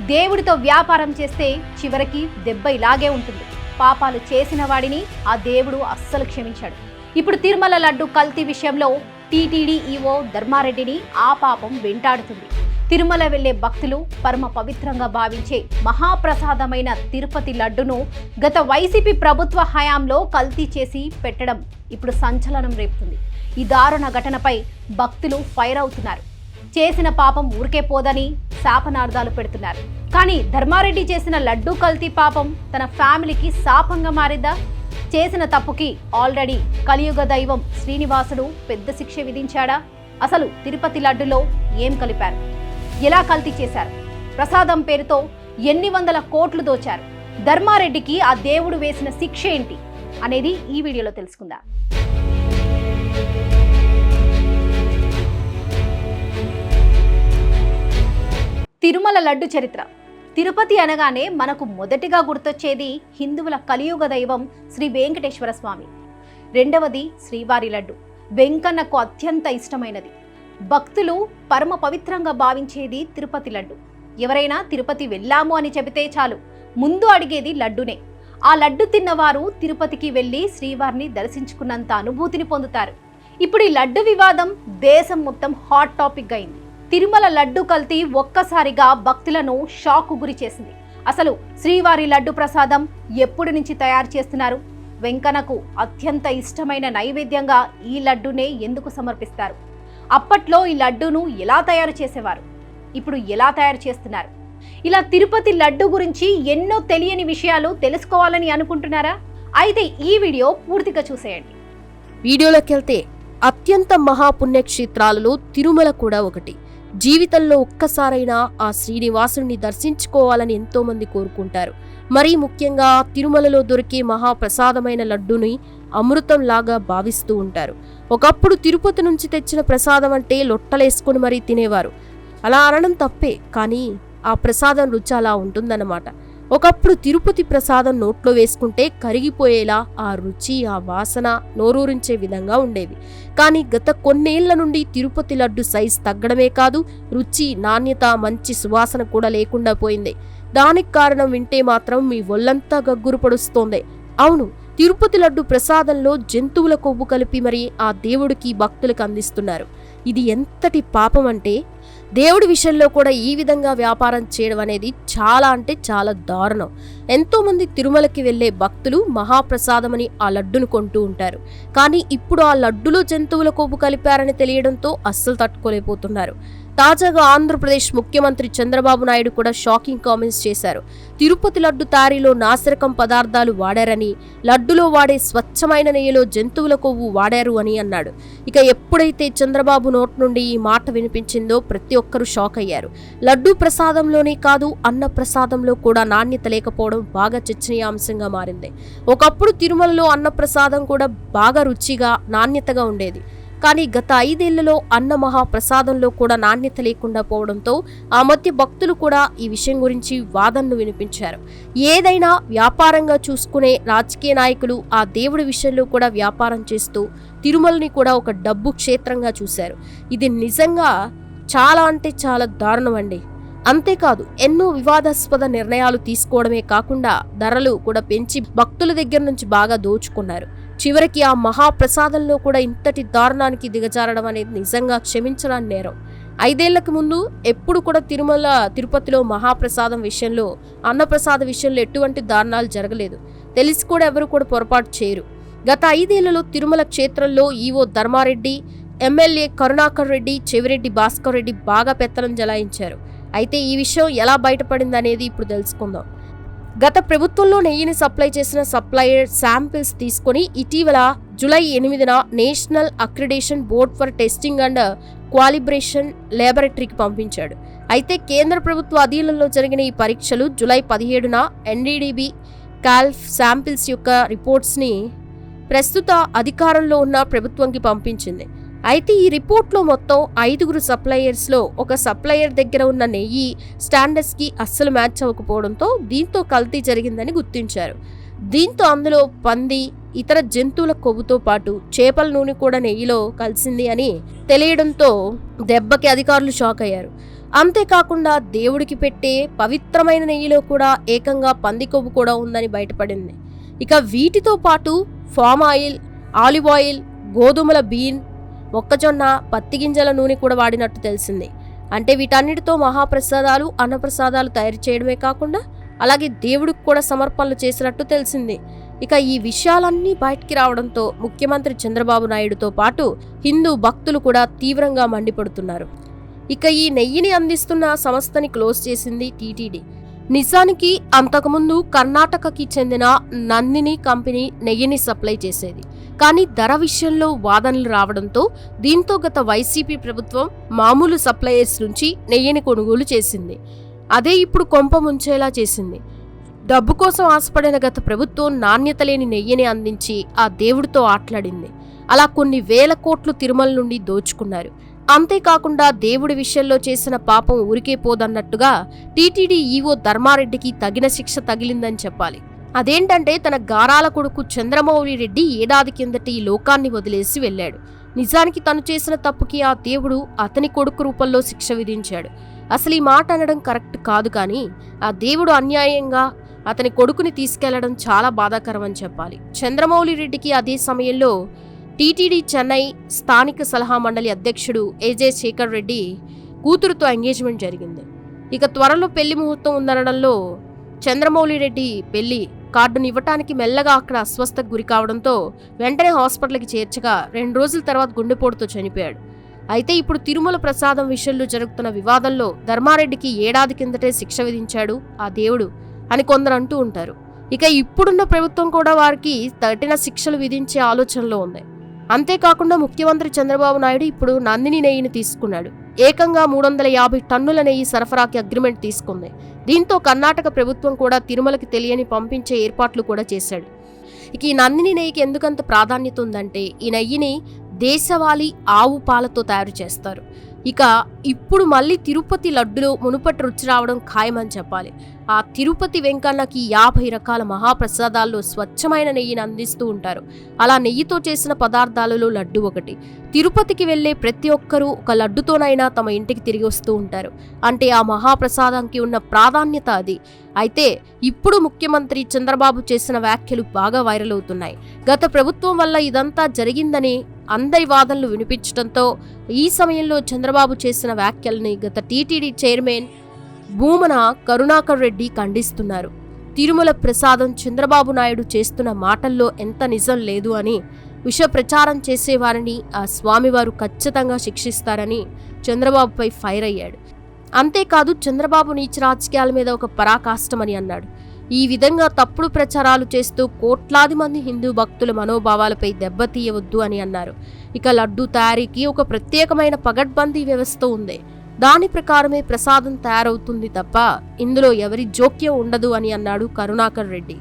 దేవుడితో వ్యాపారం చేస్తే చివరికి దెబ్బ ఇలాగే ఉంటుంది. పాపాలు చేసిన వాడిని ఆ దేవుడు అస్సలు క్షమించాడు. ఇప్పుడు తిరుమల లడ్డు కల్తీ విషయంలో టీటీడీ ఈవో ధర్మారెడ్డిని ఆ పాపం వెంటాడుతుంది. తిరుమల వెళ్ళే భక్తులు పరమ పవిత్రంగా భావించే మహాప్రసాదమైన తిరుపతి లడ్డును గత వైసీపీ ప్రభుత్వ హయాంలో కల్తీ చేసి పెట్టడం ఇప్పుడు సంచలనం రేపుతుంది. ఈ దారుణ ఘటనపై భక్తులు ఫైర్ అవుతున్నారు. చేసిన పాపం ఊరికే పోదని శాపనార్థాలు పెడుతున్నారు. కానీ ధర్మారెడ్డి చేసిన లడ్డు కల్తీ పాపం తన ఫ్యామిలీకి శాపంగా మారిందా? చేసిన తప్పుకి ఆల్రెడీ కలియుగ దైవం శ్రీనివాసుడు పెద్ద శిక్ష విధించాడా? అసలు తిరుపతి లడ్డులో ఏం కలిపారు? ఎలా కల్తీ చేశారు? ప్రసాదం పేరుతో ఎన్ని వందల కోట్లు దోచారు? ధర్మారెడ్డికి ఆ దేవుడు వేసిన శిక్ష ఏంటి? అనేది ఈ వీడియోలో తెలుసుకుందాం. తిరుమల లడ్డు చరిత్ర. తిరుపతి అనగానే మనకు మొదటిగా గుర్తొచ్చేది హిందువుల కలియుగ దైవం శ్రీ వెంకటేశ్వర స్వామి. రెండవది శ్రీవారి లడ్డు. వెంకన్నకు అత్యంత ఇష్టమైనది. భక్తులు పరమ పవిత్రంగా భావించేది తిరుపతి లడ్డు. ఎవరైనా తిరుపతి వెళ్ళాము అని చెబితే చాలు. ముందు అడిగేది లడ్డునే. ఆ లడ్డు తిన్నవారు తిరుపతికి వెళ్ళి శ్రీవారిని దర్శించుకున్నంత అనుభూతిని పొందుతారు. ఇప్పుడు ఈ లడ్డు వివాదం దేశం మొత్తం హాట్ టాపిక్ అయింది. తిరుమల లడ్డు కల్తీ ఒక్కసారిగా భక్తులను షాకు గురి చేసింది. అసలు శ్రీవారి లడ్డు ప్రసాదం ఎప్పుడు నుంచి తయారు చేస్తున్నారు? వెంకన్నకు అత్యంత ఇష్టమైన నైవేద్యంగా ఈ లడ్డునే ఎందుకు సమర్పిస్తారు? అప్పట్లో ఈ లడ్డును ఎలా తయారు చేసేవారు? ఇప్పుడు ఎలా తయారు చేస్తున్నారు? ఇలా తిరుపతి లడ్డు గురించి ఎన్నో తెలియని విషయాలు తెలుసుకోవాలని అనుకుంటున్నారా? అయితే ఈ వీడియో పూర్తిగా చూసేయండి. వీడియోలోకి వెళ్తే అత్యంత మహాపుణ్యక్షేత్రాలలో తిరుమల కూడా ఒకటి. జీవితంలో ఒక్కసారైనా ఆ శ్రీనివాసుని దర్శించుకోవాలని ఎంతో మంది కోరుకుంటారు. మరీ ముఖ్యంగా తిరుమలలో దొరికే మహాప్రసాదమైన లడ్డుని అమృతంలాగా భావిస్తూ ఉంటారు. ఒకప్పుడు తిరుపతి నుంచి తెచ్చిన ప్రసాదం అంటే లొట్టలేసుకుని మరీ తినేవారు. అలా అనడం తప్పే కానీ ఆ ప్రసాదం రుచి అలా ఉంటుందన్నమాట. ఒకప్పుడు తిరుపతి ప్రసాదం నోట్లో వేసుకుంటే కరిగిపోయేలా ఆ రుచి ఆ వాసన నోరూరించే విధంగా ఉండేవి. కానీ గత కొన్నేళ్ళ నుండి తిరుపతి లడ్డు సైజ్ తగ్గడమే కాదు రుచి నాణ్యత మంచి సువాసన కూడా లేకుండా పోయింది. దానికి కారణం వింటే మాత్రం మీ ఒళ్ళంతా గగ్గురు పడుస్తోంది. అవును తిరుపతి లడ్డు ప్రసాదంలో జంతువుల కొవ్వు కలిపి మరి ఆ దేవుడికి భక్తులకు అందిస్తున్నారు. ఇది ఎంతటి పాపం అంటే దేవుడి విషయంలో కూడా ఈ విధంగా వ్యాపారం చేయడం అనేది చాలా అంటే చాలా దారుణం. ఎంతోమంది తిరుమలకి వెళ్ళే భక్తులు మహాప్రసాదమని ఆ లడ్డును కొంటూ ఉంటారు. కానీ ఇప్పుడు ఆ లడ్డులో జంతువుల కొవ్వు కలిపారని తెలియడంతో అస్సలు తట్టుకోలేకపోతున్నారు. తాజాగా ఆంధ్రప్రదేశ్ ముఖ్యమంత్రి చంద్రబాబు నాయుడు కూడా షాకింగ్ కామెంట్స్ చేశారు. తిరుపతి లడ్డు తయారీలో నాసిరకం పదార్థాలు వాడారని లడ్డులో వాడే స్వచ్ఛమైన నెయ్యిలో జంతువుల కొవ్వు వాడారు అని అన్నాడు. ఇక ఎప్పుడైతే చంద్రబాబు నోట్ నుండి ఈ మాట వినిపించిందో ప్రతి ఒక్కరూ షాక్ అయ్యారు. లడ్డు ప్రసాదంలోనే కాదు అన్న ప్రసాదంలో కూడా నాణ్యత లేకపోవడం బాగా చర్చనీయాంశంగా మారింది. ఒకప్పుడు తిరుమలలో అన్న ప్రసాదం కూడా బాగా రుచిగా నాణ్యతగా ఉండేది. కానీ గత ఐదేళ్ళలో అన్న మహాప్రసాదంలో కూడా నాణ్యత లేకుండా పోవడంతో ఆ మధ్య భక్తులు కూడా ఈ విషయం గురించి వాదనలు వినిపించారు. ఏదైనా వ్యాపారంగా చూసుకునే రాజకీయ నాయకులు ఆ దేవుడి విషయంలో కూడా వ్యాపారం చేస్తూ తిరుమలని కూడా ఒక డబ్బు క్షేత్రంగా చూశారు. ఇది నిజంగా చాలా అంటే చాలా దారుణం అండి అంతేకాదు ఎన్నో వివాదాస్పద నిర్ణయాలు తీసుకోవడమే కాకుండా ధరలు కూడా పెంచి భక్తుల దగ్గర నుంచి బాగా దోచుకున్నారు. చివరికి ఆ మహాప్రసాదంలో కూడా ఇంతటి దారుణానికి దిగజారడం అనేది నిజంగా క్షమించడానికి నేరం. ఐదేళ్ళకు ముందు ఎప్పుడు కూడా తిరుమల తిరుపతిలో మహాప్రసాదం విషయంలో అన్నప్రసాద విషయంలో ఎటువంటి దారుణాలు జరగలేదు. తెలిసి కూడా ఎవరు కూడా పొరపాటు చేయరు. గత ఐదేళ్ళలో తిరుమల క్షేత్రంలో ఈవో ధర్మారెడ్డి ఎమ్మెల్యే కరుణాకర్ రెడ్డి చెవిరెడ్డి భాస్కర్ రెడ్డి బాగా పెత్తనం జలాయించారు. అయితే ఈ విషయం ఎలా బయటపడింది అనేది ఇప్పుడు తెలుసుకుందాం. గత ప్రభుత్వంలో నెయ్యిని సప్లై చేసిన సప్లయర్ శాంపిల్స్ తీసుకొని ఇటీవల జూలై ఎనిమిదిన national accreditation board for testing and calibration లేబొరేటరీకి పంపించాడు. అయితే కేంద్ర ప్రభుత్వ అధీనంలో జరిగిన ఈ పరీక్షలు జూలై పదిహేడున ఎన్డీడీబీ కాల్ఫ్ శాంపిల్స్ యొక్క రిపోర్ట్స్ని ప్రస్తుత అధికారంలో ఉన్న ప్రభుత్వంకి పంపించింది. అయితే ఈ రిపోర్ట్లో మొత్తం ఐదుగురు సప్లయర్స్లో ఒక సప్లయర్ దగ్గర ఉన్న నెయ్యి స్టాండర్డ్స్కి అస్సలు మ్యాచ్ అవ్వకపోవడంతో దీంతో కల్తీ జరిగిందని గుర్తించారు. దీంతో అందులో పంది ఇతర జంతువుల కొవ్వుతో పాటు చేపల నూనె కూడా నెయ్యిలో కలిసింది అని తెలియడంతో దెబ్బకి అధికారులు షాక్ అయ్యారు. అంతేకాకుండా దేవుడికి పెట్టే పవిత్రమైన నెయ్యిలో కూడా ఏకంగా పంది కొవ్వు కూడా ఉందని బయటపడింది. ఇక వీటితో పాటు ఫామ్ ఆయిల్ ఆలివ్ ఆయిల్ గోధుమల బీన్ మొక్కజొన్న పత్తి గింజల నూనె కూడా వాడినట్టు తెలిసింది. అంటే వీటన్నిటితో మహాప్రసాదాలు అన్నప్రసాదాలు తయారు చేయడమే కాకుండా అలాగే దేవుడికి కూడా సమర్పణలు చేసినట్టు తెలిసింది. ఇక ఈ విషయాలన్నీ బయటికి రావడంతో ముఖ్యమంత్రి చంద్రబాబు నాయుడుతో పాటు హిందూ భక్తులు కూడా తీవ్రంగా మండిపడుతున్నారు. ఇక ఈ నెయ్యిని అందిస్తున్న సంస్థని క్లోజ్ చేసింది టీటీడీ. నిజానికి అంతకుముందు కర్ణాటకకి చెందిన నందిని కంపెనీ నెయ్యిని సప్లై చేసేది. కానీ ధర విషయంలో వాదనలు రావడంతో దీంతో గత వైసీపీ ప్రభుత్వం మామూలు సప్లయర్స్ నుంచి నెయ్యిని కొనుగోలు చేసింది. అదే ఇప్పుడు కొంప ముంచేలా చేసింది. డబ్బు కోసం ఆశపడిన గత ప్రభుత్వం నాణ్యత లేని నెయ్యిని అందించి ఆ దేవుడితో ఆట్లాడింది. అలా కొన్ని వేల కోట్లు తిరుమల నుండి దోచుకున్నారు. అంతేకాకుండా దేవుడి విషయంలో చేసిన పాపం ఊరికే పోదన్నట్టుగా టీటీడీ ఈవో ధర్మారెడ్డికి తగిన శిక్ష తగిలిందని చెప్పాలి. అదేంటంటే తన గారాల కొడుకు చంద్రమౌళి రెడ్డి ఏడాది కిందట ఈ లోకాన్ని వదిలేసి వెళ్ళాడు. నిజానికి తను చేసిన తప్పుకి ఆ దేవుడు అతని కొడుకు రూపంలో శిక్ష విధించాడు. అసలు ఈ మాట అనడం కరెక్ట్ కాదు కానీ ఆ దేవుడు అన్యాయంగా అతని కొడుకుని తీసుకెళ్ళడం చాలా బాధాకరం అని చెప్పాలి. చంద్రమౌళి రెడ్డికి అదే సమయంలో టీటీడీ చెన్నై స్థానిక సలహా మండలి అధ్యక్షుడు ఏజే శేఖర్ రెడ్డి కూతురుతో ఎంగేజ్మెంట్ జరిగింది. ఇక త్వరలో పెళ్ళి ముహూర్తం ఉందనడంలో చంద్రమౌళి రెడ్డి పెళ్ళి కార్డును ఇవ్వటానికి మెల్లగా అక్కడ అస్వస్థకు గురి కావడంతో వెంటనే హాస్పిటల్కి చేర్చగా రెండు రోజుల తర్వాత గుండెపోటుతో చనిపోయాడు. అయితే ఇప్పుడు తిరుమల ప్రసాదం విషయంలో జరుగుతున్న వివాదంలో ధర్మారెడ్డికి ఏడాది కిందటే శిక్ష విధించాడు ఆ దేవుడు అని కొందరు అంటూ ఉంటారు. ఇక ఇప్పుడున్న ప్రభుత్వం కూడా వారికి తగిన శిక్షలు విధించే ఆలోచనలో ఉంది. అంతేకాకుండా ముఖ్యమంత్రి చంద్రబాబు నాయుడు ఇప్పుడు నందిని నెయ్యిని తీసుకున్నాడు. ఏకంగా మూడు వందల యాభై టన్నుల నెయ్యి సరఫరాకి అగ్రిమెంట్ తీసుకుంది. దీంతో కర్ణాటక ప్రభుత్వం కూడా తిరుమలకి తెలియని పంపించే ఏర్పాట్లు కూడా చేశాడు. ఇక ఈ నందిని నెయ్యికి ఎందుకంత ప్రాధాన్యత ఉందంటే ఈ నెయ్యిని దేశవాళీ ఆవు పాలతో తయారు చేస్తారు. ఇక ఇప్పుడు మళ్ళీ తిరుపతి లడ్డులో మునుపటి రుచి రావడం ఖాయమని చెప్పాలి. ఆ తిరుపతి వెంకన్నకి యాభై రకాల మహాప్రసాదాల్లో స్వచ్ఛమైన నెయ్యిని అందిస్తూ ఉంటారు. అలా నెయ్యితో చేసిన పదార్థాలలో లడ్డు ఒకటి. తిరుపతికి వెళ్ళే ప్రతి ఒక్కరూ ఒక లడ్డుతోనైనా తమ ఇంటికి తిరిగి వస్తూ ఉంటారు. అంటే ఆ మహాప్రసాదానికి ఉన్న ప్రాధాన్యత అది. అయితే ఇప్పుడు ముఖ్యమంత్రి చంద్రబాబు చేసిన వ్యాఖ్యలు బాగా వైరల్ అవుతున్నాయి. గత ప్రభుత్వం వల్ల ఇదంతా జరిగిందని అందరి వాదనలు వినిపించడంతో ఈ సమయంలో చంద్రబాబు చేసిన వ్యాఖ్యల్ని గత టీటీడీ చైర్మన్ భూమన కరుణాకర్ రెడ్డి ఖండిస్తున్నారు. తిరుమల ప్రసాదం చంద్రబాబు నాయుడు చేస్తున్న మాటల్లో ఎంత నిజం లేదు అని విష ప్రచారం చేసేవారిని ఆ స్వామివారు ఖచ్చితంగా శిక్షిస్తారని చంద్రబాబుపై ఫైర్ అయ్యాడు. అంతేకాదు చంద్రబాబు నీచ రాజకీయాల మీద ఒక పరాకాష్టమని అన్నాడు. ఈ విధంగా తప్పుడు ప్రచారాలు చేస్తూ కోట్లాది మంది హిందూ భక్తుల మనోభావాలపై దెబ్బతీయవద్దు అని అన్నారు. ఇక లడ్డూ తయారీకి ఒక ప్రత్యేకమైన పగడ్బందీ వ్యవస్థ ఉంది. దాని ప్రకారమే ప్రసాదం తయారవుతుంది తప్ప ఇందులో ఎవరి జోక్యం ఉండదు అని అన్నాడు కరుణాకర్ రెడ్డి.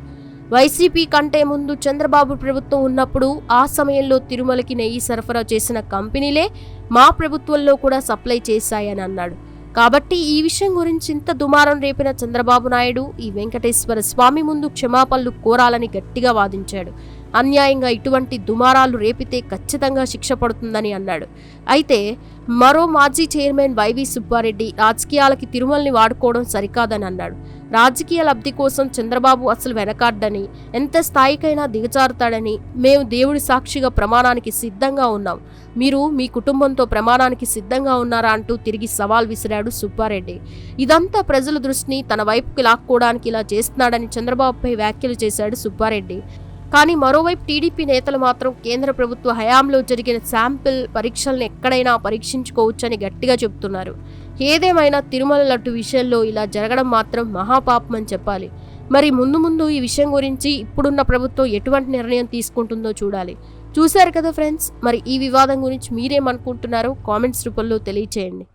వైసీపీ కంటే ముందు చంద్రబాబు ప్రభుత్వం ఉన్నప్పుడు ఆ సమయంలో తిరుమలకి నెయ్యి సరఫరా చేసిన కంపెనీలే మా ప్రభుత్వంలో కూడా సప్లై చేశాయని అన్నాడు. కాబట్టి ఈ విషయం గురించి ఇంత దుమారం రేపిన చంద్రబాబు నాయుడు ఈ వెంకటేశ్వర స్వామి ముందు క్షమాపణలు కోరాలని గట్టిగా వాదించాడు. అన్యాయంగా ఇటువంటి దుమారాలు రేపితే ఖచ్చితంగా శిక్ష పడుతుందని అన్నాడు. అయితే మరో మాజీ చైర్మన్ వైవి సుబ్బారెడ్డి రాజకీయాలకి తిరుమలని వాడుకోవడం సరికాదని అన్నాడు. రాజకీయ లబ్ధి కోసం చంద్రబాబు అసలు వెనకాడ్డని ఎంత స్థాయికైనా దిగజారుతాడని మేము దేవుడి సాక్షిగా ప్రమాణానికి సిద్ధంగా ఉన్నాం. మీరు మీ కుటుంబంతో ప్రమాణానికి సిద్ధంగా ఉన్నారా అంటూ తిరిగి సవాల్ విసిరాడు సుబ్బారెడ్డి. ఇదంతా ప్రజల దృష్టిని తన వైపుకి లాక్కోవడానికి ఇలా చేస్తున్నాడని చంద్రబాబుపై వ్యాఖ్యలు చేశాడు సుబ్బారెడ్డి. కానీ మరోవైపు టీడీపీ నేతలు మాత్రం కేంద్ర ప్రభుత్వ హయాంలో జరిగిన శాంపిల్ పరీక్షలను ఎక్కడైనా పరీక్షించుకోవచ్చని గట్టిగా చెబుతున్నారు. ఏదేమైనా తిరుమల లడ్డు విషయంలో ఇలా జరగడం మాత్రం మహాపాపం అని చెప్పాలి. మరి ముందు ముందు ఈ విషయం గురించి ఇప్పుడున్న ప్రభుత్వం ఎటువంటి నిర్ణయం తీసుకుంటుందో చూడాలి. చూశారు కదా ఫ్రెండ్స్ మరి ఈ వివాదం గురించి మీరేమనుకుంటున్నారో కామెంట్స్ రూపంలో తెలియచేయండి.